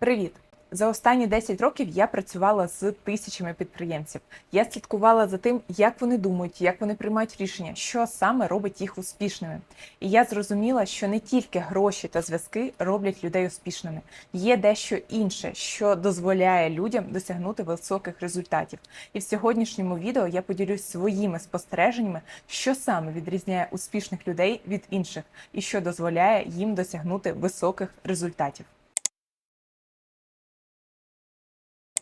Привіт! За останні 10 років я працювала з тисячами підприємців. Я слідкувала за тим, як вони думають, як вони приймають рішення, що саме робить їх успішними. І я зрозуміла, що не тільки гроші та зв'язки роблять людей успішними, є дещо інше, що дозволяє людям досягнути високих результатів. І в сьогоднішньому відео я поділюсь своїми спостереженнями, що саме відрізняє успішних людей від інших, і що дозволяє їм досягнути високих результатів.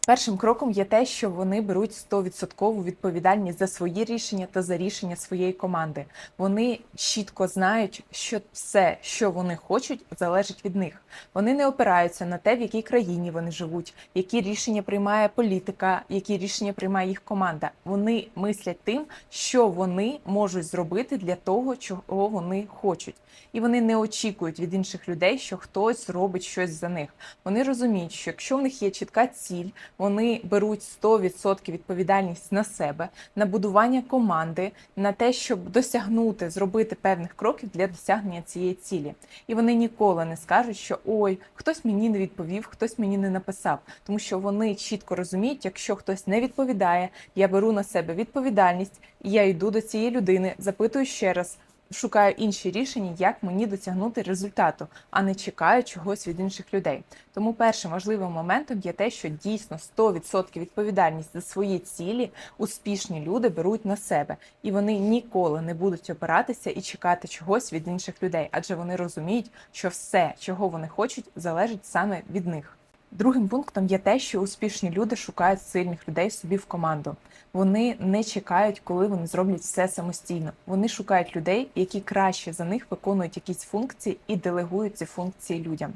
Першим кроком є те, що вони беруть 100% відповідальність за свої рішення та за рішення своєї команди. Вони чітко знають, що все, що вони хочуть, залежить від них. Вони не опираються на те, в якій країні вони живуть, які рішення приймає політика, які рішення приймає їх команда. Вони мислять тим, що вони можуть зробити для того, чого вони хочуть. І вони не очікують від інших людей, що хтось робить щось за них. Вони розуміють, що якщо в них є чітка ціль, вони беруть 100% відповідальність на себе, на будування команди, на те, щоб досягнути, зробити певних кроків для досягнення цієї цілі. І вони ніколи не скажуть, що ой, хтось мені не відповів, хтось мені не написав, тому що вони чітко розуміють, якщо хтось не відповідає, я беру на себе відповідальність, і я йду до цієї людини, запитую ще раз. Шукаю інші рішення, як мені досягнути результату, а не чекаю чогось від інших людей. Тому першим важливим моментом є те, що дійсно 100% відповідальність за свої цілі успішні люди беруть на себе, і вони ніколи не будуть опиратися і чекати чогось від інших людей, адже вони розуміють, що все, чого вони хочуть, залежить саме від них. Другим пунктом є те, що успішні люди шукають сильних людей собі в команду. Вони не чекають, коли вони зроблять все самостійно. Вони шукають людей, які краще за них виконують якісь функції і делегують ці функції людям.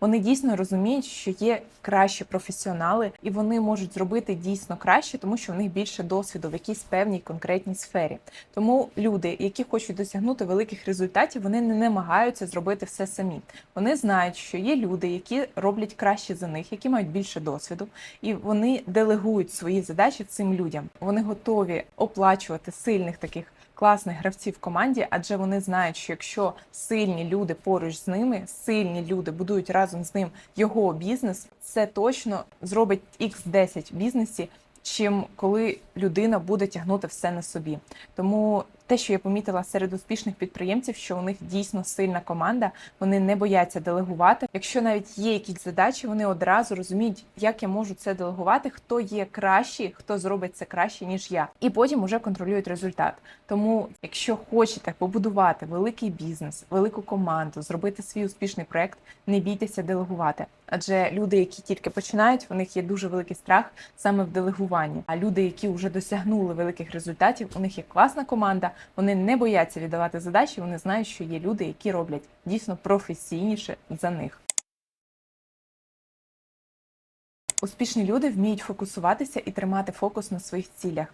Вони дійсно розуміють, що є кращі професіонали, і вони можуть зробити дійсно краще, тому що в них більше досвіду в якійсь певній конкретній сфері. Тому люди, які хочуть досягнути великих результатів, вони не намагаються зробити все самі. Вони знають, що є люди, які роблять краще за них, які мають більше досвіду, і вони делегують свої задачі цим людям. Вони готові оплачувати сильних таких. Класних гравців в команді, адже вони знають, що якщо сильні люди поруч з ними, сильні люди будують разом з ним його бізнес, це точно зробить x10 в бізнесі, чим коли людина буде тягнути все на собі. Тому те, що я помітила серед успішних підприємців, що у них дійсно сильна команда, вони не бояться делегувати. Якщо навіть є якісь задачі, вони одразу розуміють, як я можу це делегувати, хто є кращий, хто зробить це краще ніж я, і потім уже контролюють результат. Тому, якщо хочете побудувати великий бізнес, велику команду, зробити свій успішний проект, не бійтеся делегувати. Адже люди, які тільки починають, у них є дуже великий страх саме в делегуванні. А люди, які вже досягнули великих результатів, у них є класна команда. Вони не бояться віддавати задачі. Вони знають, що є люди, які роблять дійсно професійніше за них. Успішні люди вміють фокусуватися і тримати фокус на своїх цілях.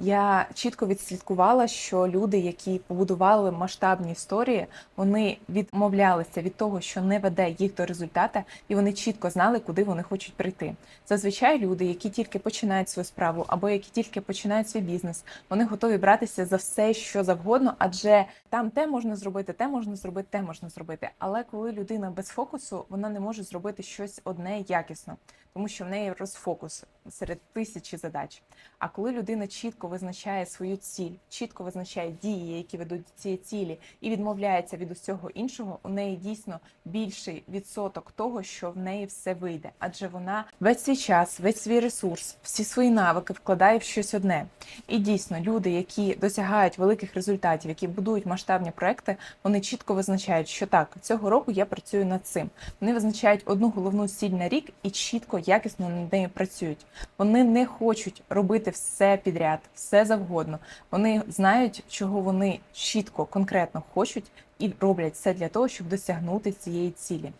Я чітко відслідкувала, що люди, які побудували масштабні історії, вони відмовлялися від того, що не веде їх до результата, і вони чітко знали, куди вони хочуть прийти. Зазвичай люди, які тільки починають свою справу або які тільки починають свій бізнес, вони готові братися за все, що завгодно, адже там те можна зробити, те можна зробити, те можна зробити. Але коли людина без фокусу, вона не може зробити щось одне якісно, тому що в неї розфокус серед тисячі задач. А коли людина чітко визначає свою ціль, чітко визначає дії, які ведуть до цієї цілі, і відмовляється від усього іншого, у неї дійсно більший відсоток того, що в неї все вийде, адже вона весь свій час, весь свій ресурс, всі свої навики вкладає в щось одне. І дійсно, люди, які досягають великих результатів, які будують масштабні проекти, вони чітко визначають, що так цього року я працюю над цим. Вони визначають одну головну ціль на рік і чітко, якісно над нею працюють. Вони не хочуть робити все підряд, все завгодно. Вони знають, чого вони чітко, конкретно хочуть, і роблять все для того, щоб досягнути цієї цілі.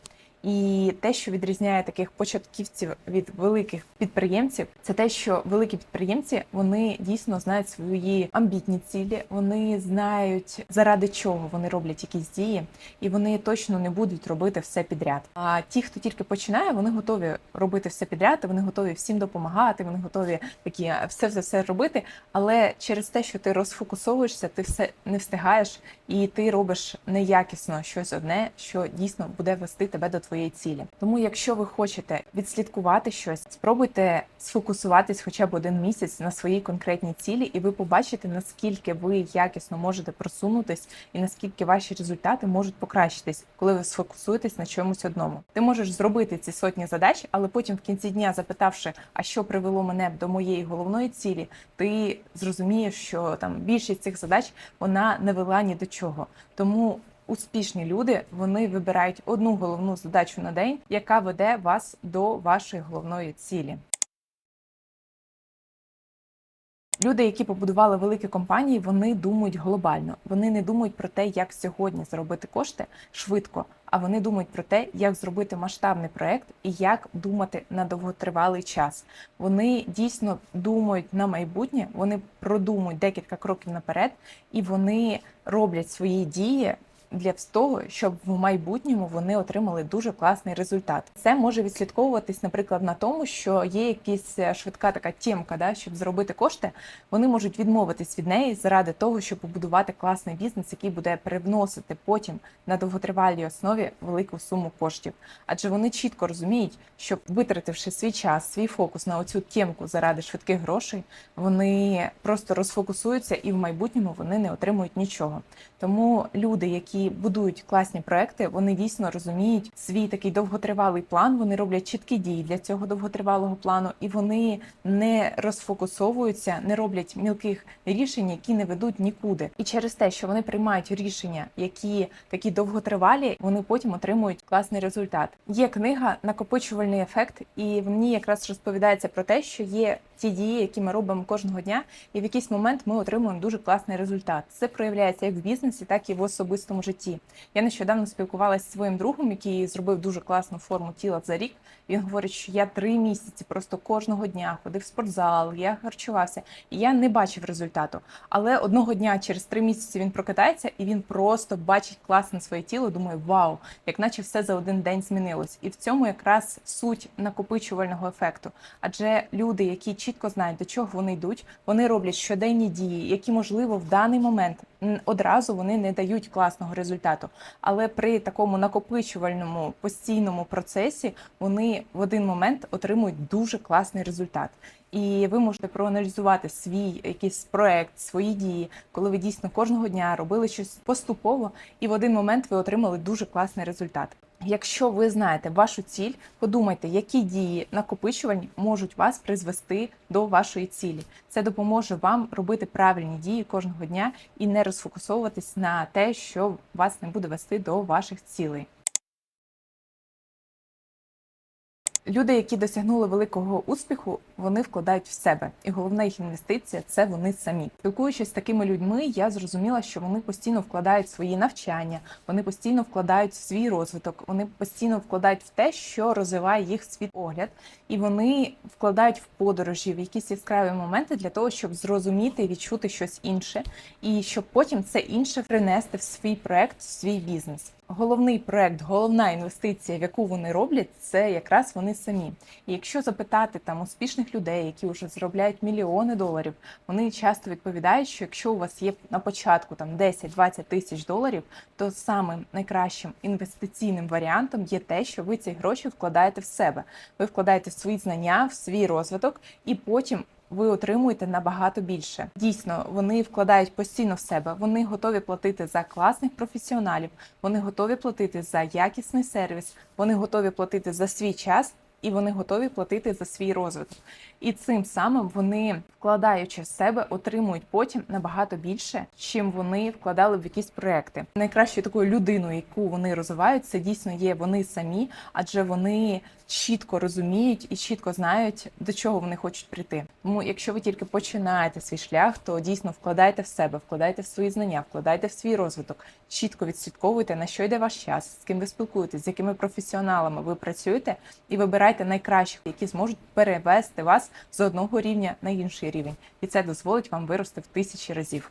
І те, що відрізняє таких початківців від великих підприємців, це те, що великі підприємці вони дійсно знають свої амбітні цілі, вони знають заради чого вони роблять якісь дії, і вони точно не будуть робити все підряд. А ті, хто тільки починає, вони готові робити все підряд, вони готові всім допомагати, вони готові такі все все все робити. Але через те, що ти розфокусовуєшся, ти все не встигаєш, і ти робиш неякісно щось одне, що дійсно буде вести тебе до твоєї цілі. Тому, якщо ви хочете відслідкувати щось, спробуйте сфокусуватись хоча б один місяць на своїй конкретній цілі, і ви побачите, наскільки ви якісно можете просунутись і наскільки ваші результати можуть покращитись, коли ви сфокусуєтесь на чомусь одному. Ти можеш зробити ці сотні задач, але потім в кінці дня, запитавши, а що привело мене до моєї головної цілі, ти зрозумієш, що там більшість цих задач вона не вела ні до чого. Тому успішні люди вони вибирають одну головну задачу на день, яка веде вас до вашої головної цілі. Люди, які побудували великі компанії, вони думають глобально. Вони не думають про те, як сьогодні заробити кошти швидко, а вони думають про те, як зробити масштабний проект і як думати на довготривалий час. Вони дійсно думають на майбутнє, вони продумують декілька кроків наперед, і вони роблять свої дії для того, щоб в майбутньому вони отримали дуже класний результат. Це може відслідковуватись, наприклад, на тому, що є якась е, швидка така тємка, да, щоб зробити кошти. Вони можуть відмовитись від неї заради того, щоб побудувати класний бізнес, який буде привносити потім на довготривалій основі велику суму коштів. Адже вони чітко розуміють, що витративши свій час, свій фокус на оцю тємку заради швидких грошей, вони просто розфокусуються і в майбутньому вони не отримують нічого. Тому люди, які будують класні проекти, вони дійсно розуміють свій такий довготривалий план. Вони роблять чіткі дії для цього довготривалого плану, і вони не розфокусовуються, не роблять мілких рішень, які не ведуть нікуди. І через те, що вони приймають рішення, які такі довготривалі, вони потім отримують класний результат. Є книга Накопичувальний ефект, і в ній якраз розповідається про те, що є ті дії, які ми робимо кожного дня, і в якийсь момент ми отримуємо дуже класний результат. Це проявляється як в бізнесі, так і в особистому житті. Я нещодавно спілкувалася зі своїм другом, який зробив дуже класну форму тіла за рік. Він говорить, що я три місяці просто кожного дня ходив в спортзал, я харчувався, і я не бачив результату. Але одного дня через три місяці він прокидається і він просто бачить класне своє тіло. Думає, вау, як наче все за один день змінилось. І в цьому якраз суть накопичувального ефекту. Адже люди, які чітко знають, до чого вони йдуть, вони роблять щоденні дії, які можливо в даний момент одразу вони не дають класного результату. Але при такому накопичувальному постійному процесі вони в один момент отримують дуже класний результат. І ви можете проаналізувати свій якийсь проект, свої дії, коли ви дійсно кожного дня робили щось поступово, і в один момент ви отримали дуже класний результат. Якщо ви знаєте вашу ціль, подумайте, які дії накопичувань можуть вас призвести до вашої цілі. Це допоможе вам робити правильні дії кожного дня і не розфокусовуватись на те, що вас не буде вести до ваших цілей. Люди, які досягнули великого успіху, вони вкладають в себе, і головна їх інвестиція це вони самі. Спілкуючись з такими людьми, я зрозуміла, що вони постійно вкладають свої навчання, вони постійно вкладають в свій розвиток, вони постійно вкладають в те, що розвиває їх світогляд, і вони вкладають в подорожі, в якісь яскраві моменти для того, щоб зрозуміти і відчути щось інше, і щоб потім це інше принести в свій проект, в свій бізнес головний проект, головна інвестиція, в яку вони роблять, це якраз вони самі. І якщо запитати там успішних людей, які вже заробляють мільйони доларів, вони часто відповідають, що якщо у вас є на початку там 10-20 тисяч доларів, то самим найкращим інвестиційним варіантом є те, що ви ці гроші вкладаєте в себе. Ви вкладаєте свої знання, в свій розвиток, і потім ви отримуєте набагато більше. Дійсно, вони вкладають постійно в себе. Вони готові платити за класних професіоналів, вони готові платити за якісний сервіс, вони готові платити за свій час. І вони готові платити за свій розвиток, і цим самим вони, вкладаючи в себе, отримують потім набагато більше, чим вони вкладали в якісь проекти. Найкращою такою людиною, яку вони розвивають, це дійсно є вони самі, адже вони чітко розуміють і чітко знають, до чого вони хочуть прийти. Тому, якщо ви тільки починаєте свій шлях, то дійсно вкладайте в себе, вкладайте в свої знання, вкладайте в свій розвиток, чітко відслідковуйте на що йде ваш час, з ким ви спілкуєтесь, з якими професіоналами ви працюєте, і вибирайте найкращих, які зможуть перевести вас з одного рівня на інший рівень, і це дозволить вам вирости в тисячі разів.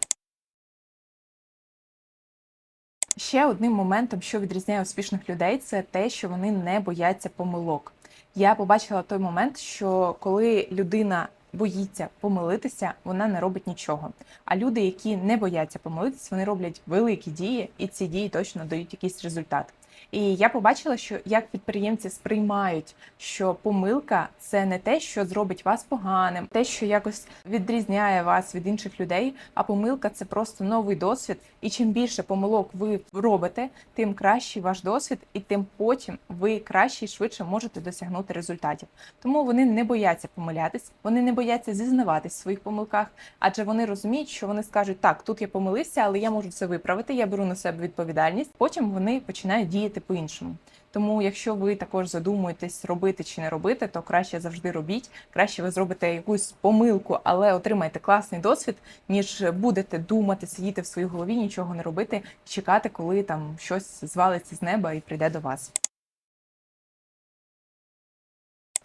Ще одним моментом, що відрізняє успішних людей, це те, що вони не бояться помилок. Я побачила той момент, що коли людина боїться помилитися, вона не робить нічого. А люди, які не бояться помилитися, вони роблять великі дії, і ці дії точно дають якийсь результат. І я побачила, що як підприємці сприймають, що помилка це не те, що зробить вас поганим, те, що якось відрізняє вас від інших людей. А помилка це просто новий досвід. І чим більше помилок ви робите, тим кращий ваш досвід, і тим потім ви краще і швидше можете досягнути результатів. Тому вони не бояться помилятись, вони не бояться зізнаватись в своїх помилках, адже вони розуміють, що вони скажуть, так, тут я помилився, але я можу це виправити. Я беру на себе відповідальність. Потім вони починають діяти по-іншому. Тому, якщо ви також задумуєтесь робити чи не робити, то краще завжди робіть. Краще ви зробите якусь помилку, але отримаєте класний досвід, ніж будете думати, сидіти в своїй голові, нічого не робити, чекати, коли там щось звалиться з неба і прийде до вас.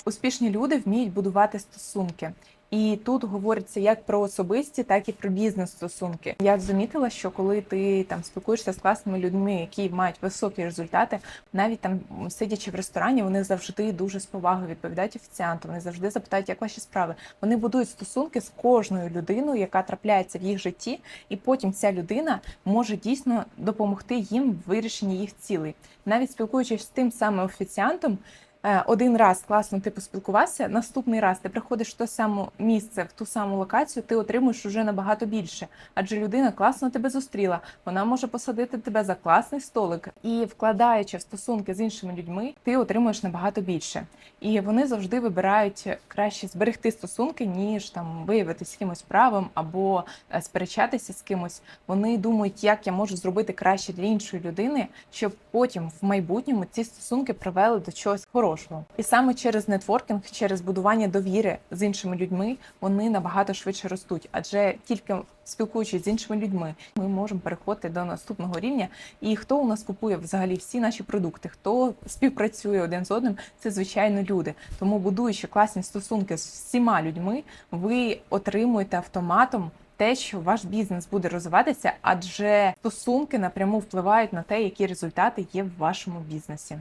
Успішні люди вміють будувати стосунки. І тут говориться як про особисті, так і про бізнес-стосунки. Я замітила, що коли ти там спілкуєшся з класними людьми, які мають високі результати, навіть там сидячи в ресторані, вони завжди дуже з повагою відповідають офіціанту. Вони завжди запитають, як ваші справи. Вони будують стосунки з кожною людиною, яка трапляється в їх житті, і потім ця людина може дійсно допомогти їм в вирішенні їх цілей. Навіть спілкуючись з тим самим офіціантом. Е, один раз класно ти поспілкувався, наступний раз ти приходиш в те саме місце, в ту саму локацію, ти отримуєш уже набагато більше. Адже людина класно тебе зустріла, вона може посадити тебе за класний столик і вкладаючи в стосунки з іншими людьми, ти отримуєш набагато більше. І вони завжди вибирають краще зберегти стосунки, ніж там виявитись кимось правим або е, сперечатися з кимось. Вони думають, як я можу зробити краще для іншої людини, щоб потім в майбутньому ці стосунки привели до чогось хорошого хорошого. І саме через нетворкінг, через будування довіри з іншими людьми, вони набагато швидше ростуть, адже тільки спілкуючись з іншими людьми, ми можемо переходити до наступного рівня. І хто у нас купує взагалі всі наші продукти, хто співпрацює один з одним, це звичайно люди. Тому, будуючи класні стосунки з всіма людьми, ви отримуєте автоматом. Те, що ваш бізнес буде розвиватися, адже стосунки напряму впливають на те, які результати є в вашому бізнесі.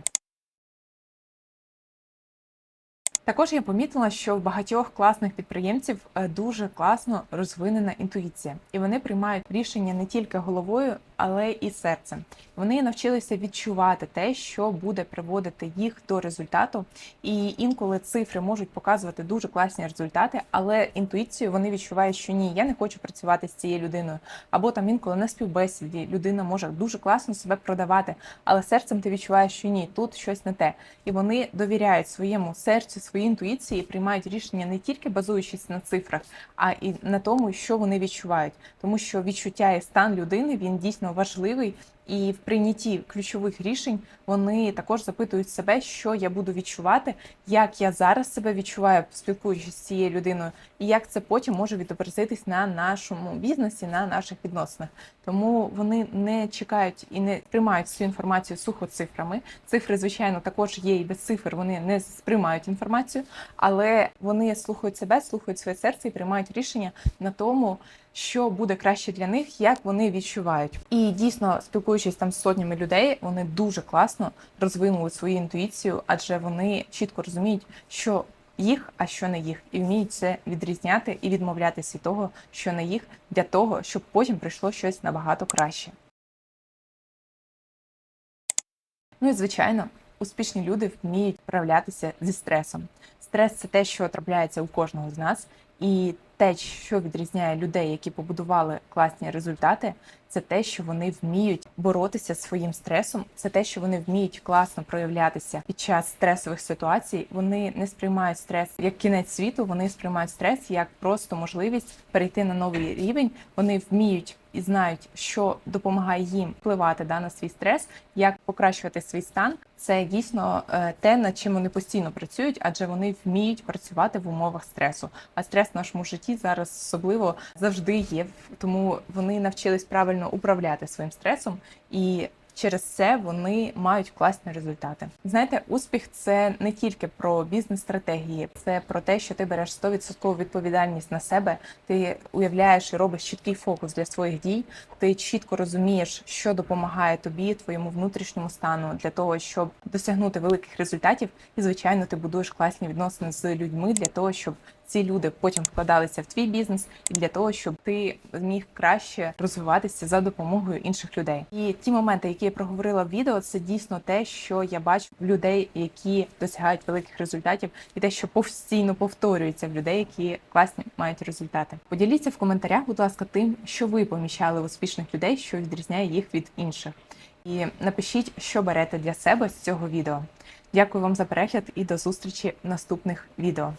Також я помітила, що в багатьох класних підприємців е, дуже класно розвинена інтуїція, і вони приймають рішення не тільки головою, але і серцем. Вони навчилися відчувати те, що буде приводити їх до результату. І інколи цифри можуть показувати дуже класні результати, але інтуїцією вони відчувають, що ні, я не хочу працювати з цією людиною. Або там інколи на співбесіді людина може дуже класно себе продавати, але серцем ти відчуваєш, що ні, тут щось не те. І вони довіряють своєму серцю, своїй інтуїції і приймають рішення не тільки базуючись на цифрах, а і на тому, що вони відчувають, тому що відчуття і стан людини він дійсно важливий і в прийнятті ключових рішень вони також запитують себе, що я буду відчувати, як я зараз себе відчуваю, спілкуючись з цією людиною, і як це потім може відобразитись на нашому бізнесі, на наших відносинах. Тому вони не чекають і не приймають цю інформацію сухо цифрами. Цифри, звичайно, також є і без цифр. Вони не сприймають інформацію, але вони слухають себе, слухають своє серце і приймають рішення на тому, що буде краще для них, як вони відчувають. І дійсно, спілкуючись там з сотнями людей, вони дуже класно розвинули свою інтуїцію, адже вони чітко розуміють, що їх, а що не їх, і вміють це відрізняти і відмовлятися від того, що не їх, для того, щоб потім прийшло щось набагато краще. Ну і звичайно, успішні люди вміють справлятися зі стресом. Стрес це те, що трапляється у кожного з нас, і те, що відрізняє людей, які побудували класні результати, це те, що вони вміють боротися зі своїм стресом. Це те, що вони вміють класно проявлятися під час стресових ситуацій. Вони не сприймають стрес як кінець світу. Вони сприймають стрес як просто можливість перейти на новий рівень. Вони вміють і знають, що допомагає їм впливати да, на свій стрес, як покращувати свій стан. Це дійсно е, те, над чим вони постійно працюють, адже вони вміють працювати в умовах стресу. А стрес в нашому житті зараз особливо завжди є. Тому вони навчились правильно управляти своїм стресом і Через це вони мають класні результати. Знаєте, успіх це не тільки про бізнес-стратегії, це про те, що ти береш 100% відповідальність на себе. Ти уявляєш і робиш чіткий фокус для своїх дій. Ти чітко розумієш, що допомагає тобі, твоєму внутрішньому стану для того, щоб досягнути великих результатів. І звичайно, ти будуєш класні відносини з людьми для того, щоб ці люди потім вкладалися в твій бізнес, і для того, щоб ти зміг краще розвиватися за допомогою інших людей. І ті моменти, які я проговорила в відео, це дійсно те, що я бачу в людей, які досягають великих результатів, і те, що постійно повторюється в людей, які класні мають результати. Поділіться в коментарях, будь ласка, тим, що ви помічали в успішних людей, що відрізняє їх від інших. І напишіть, що берете для себе з цього відео. Дякую вам за перегляд і до зустрічі в наступних відео.